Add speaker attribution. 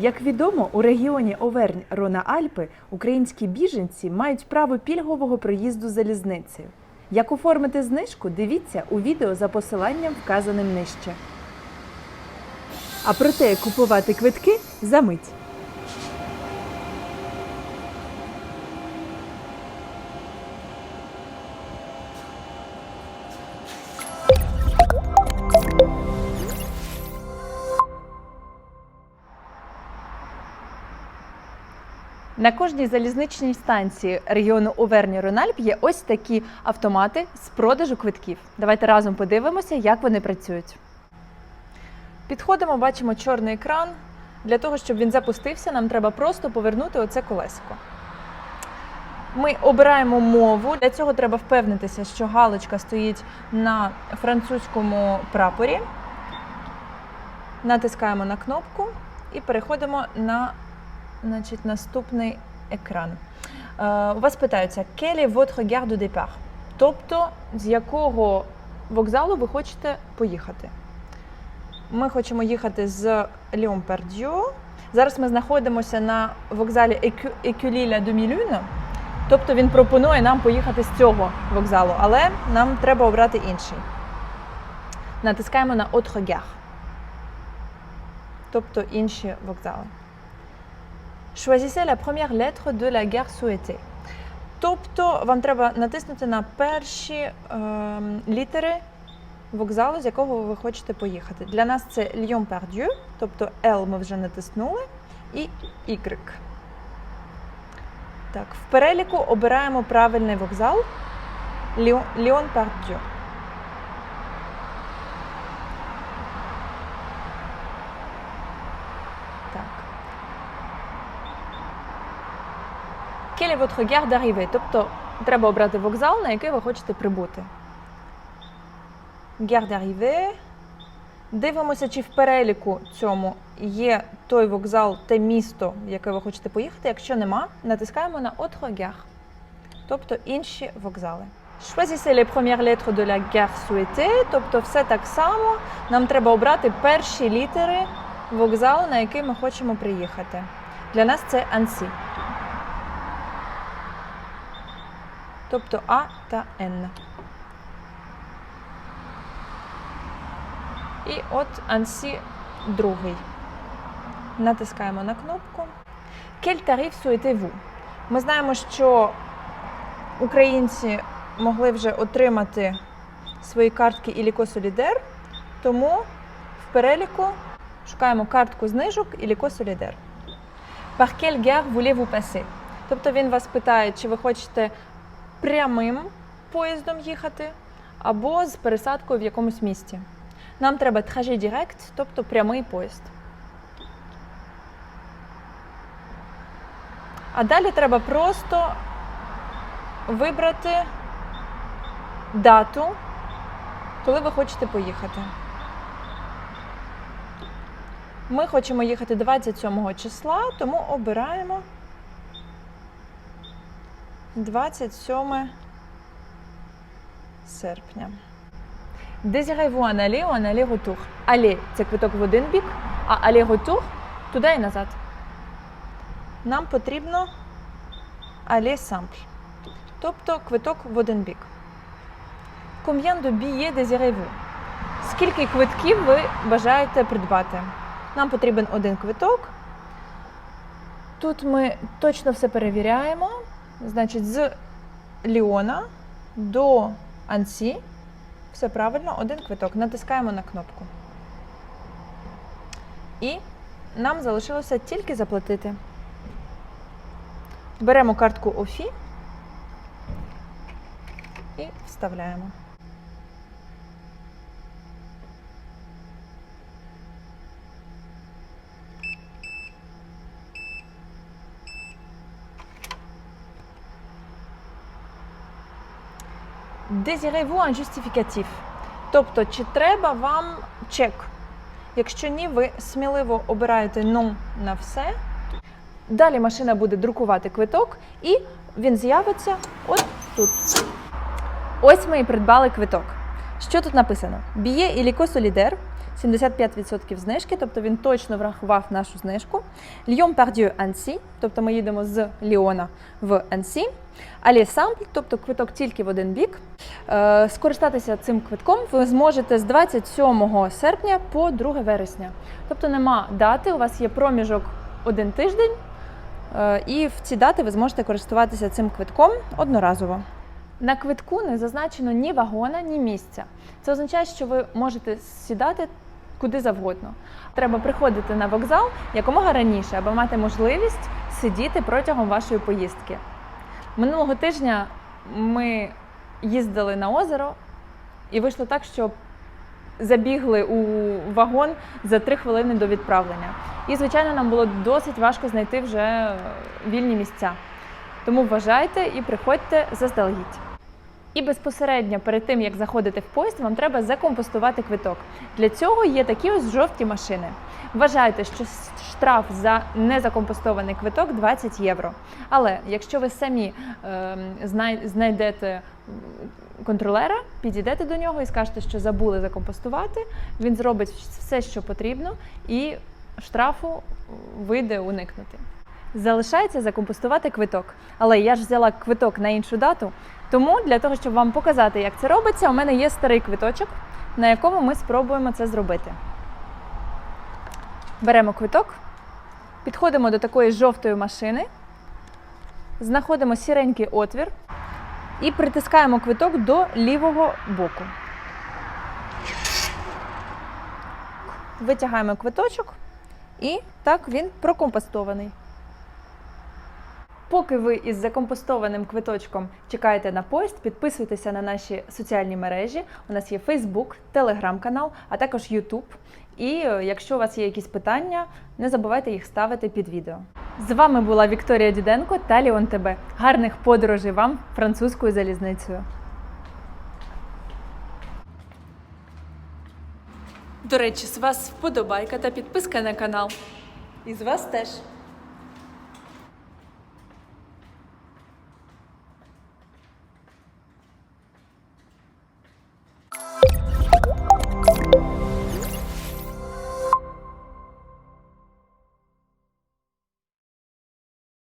Speaker 1: Як відомо, у регіоні Овернь Рона Альпи українські біженці мають право пільгового проїзду залізницею. Як оформити знижку, дивіться у відео за посиланням, вказаним нижче. А про те, як купувати квитки за мить. На кожній залізничній станції регіону Оверні Рональп є ось такі автомати з продажу квитків. Давайте разом подивимося, як вони працюють. Підходимо, бачимо чорний екран. Для того, щоб він запустився, нам треба просто повернути оце колесико. Ми обираємо мову. Для цього треба впевнитися, що галочка стоїть на французькому прапорі. Натискаємо на кнопку і переходимо на значить, наступний екран. Е, у вас питаються, quel votre gare de départ? Тобто, з якого вокзалу ви хочете поїхати? Ми хочемо їхати з Ліон Пердю. Зараз ми знаходимося на вокзалі Екюліля Думілюна. Тобто він пропонує нам поїхати з цього вокзалу, але нам треба обрати інший. Натискаємо на gare. Тобто інші вокзали. Choisissez la première lettre de la gare souhaitée. Тобто вам треба натиснути на перші е, літери вокзалу, з якого ви хочете поїхати. Для нас це Lyon Pardieu, тобто L ми вже натиснули, і Y. Так, в переліку обираємо правильний вокзал Lyon, Pardieu. Так. Est votre gare d'arrivée? Тобто треба обрати вокзал, на який ви хочете прибути. Gare d'arrivée. Дивимося, чи в переліку цьому є той вокзал, те місто, в яке ви хочете поїхати. Якщо нема, натискаємо на Autre тобто інші вокзали. Choisissez les premières lettres de la gare souhaitée, тобто все так само. Нам треба обрати перші літери вокзалу, на який ми хочемо приїхати. Для нас це Ансі. Тобто А та Н. І от Ансі другий. Натискаємо на кнопку. Quel tarif souhaitez-vous? Ми знаємо, що українці могли вже отримати свої картки Іліко Солідер, тому в переліку шукаємо картку знижок Іліко Солідер. Par quelle gare voulez-vous passer? Тобто він вас питає, чи ви хочете прямим поїздом їхати або з пересадкою в якомусь місті. Нам треба trajet direct, тобто прямий поїзд. А далі треба просто вибрати дату, коли ви хочете поїхати. Ми хочемо їхати 27 числа, тому обираємо 27 серпня. Désirez-vous un aller ou? Aller – це квиток в один бік, а aller-retour – туди і назад. Нам потрібно aller simple, тобто квиток в один бік. Combien de billets désirez-vous? Скільки квитків ви бажаєте придбати? Нам потрібен один квиток. Тут ми точно все перевіряємо. Значить, з Ліона до Ансі. Все правильно, один квиток. Натискаємо на кнопку. І нам залишилося тільки заплатити. Беремо картку ОФІ і вставляємо. Désirez-vous un justificatif? Тобто, чи треба вам чек? Якщо ні, ви сміливо обираєте «ну» на все. Далі машина буде друкувати квиток, і він з'явиться от тут. Ось ми і придбали квиток. Що тут написано? Біє і ліко солідер, 75% знижки, тобто він точно врахував нашу знижку. Лyon Pardieu Ансі, тобто ми їдемо з Ліона в Ансі. Алі Сампль, тобто квиток тільки в один бік. Е, Скористатися цим квитком ви зможете з 27 серпня по 2 вересня. Тобто нема дати, у вас є проміжок один тиждень, е, і в ці дати ви зможете користуватися цим квитком одноразово. На квитку не зазначено ні вагона, ні місця. Це означає, що ви можете сідати куди завгодно. Треба приходити на вокзал якомога раніше, аби мати можливість сидіти протягом вашої поїздки. Минулого тижня ми їздили на озеро, і вийшло так, що забігли у вагон за три хвилини до відправлення. І, звичайно, нам було досить важко знайти вже вільні місця. Тому вважайте і приходьте заздалегідь. І безпосередньо перед тим, як заходити в поїзд, вам треба закомпостувати квиток. Для цього є такі ось жовті машини. Вважайте, що штраф за незакомпостований квиток 20 євро. Але якщо ви самі е, знайдете контролера, підійдете до нього і скажете, що забули закомпостувати, він зробить все, що потрібно, і штрафу вийде уникнути. Залишається закомпостувати квиток. Але я ж взяла квиток на іншу дату. Тому для того, щоб вам показати, як це робиться, у мене є старий квиточок, на якому ми спробуємо це зробити. Беремо квиток, підходимо до такої жовтої машини, знаходимо сіренький отвір і притискаємо квиток до лівого боку. Витягаємо квиточок, і так він прокомпостований. Поки ви із закомпостованим квиточком чекаєте на поїзд, підписуйтеся на наші соціальні мережі. У нас є Facebook, телеграм-канал, а також YouTube. І е, якщо у вас є якісь питання, не забувайте їх ставити під відео. З вами була Вікторія Діденко та Ліон ТБ. Гарних подорожей вам французькою залізницею. До речі, з вас вподобайка та підписка на канал. І з вас теж.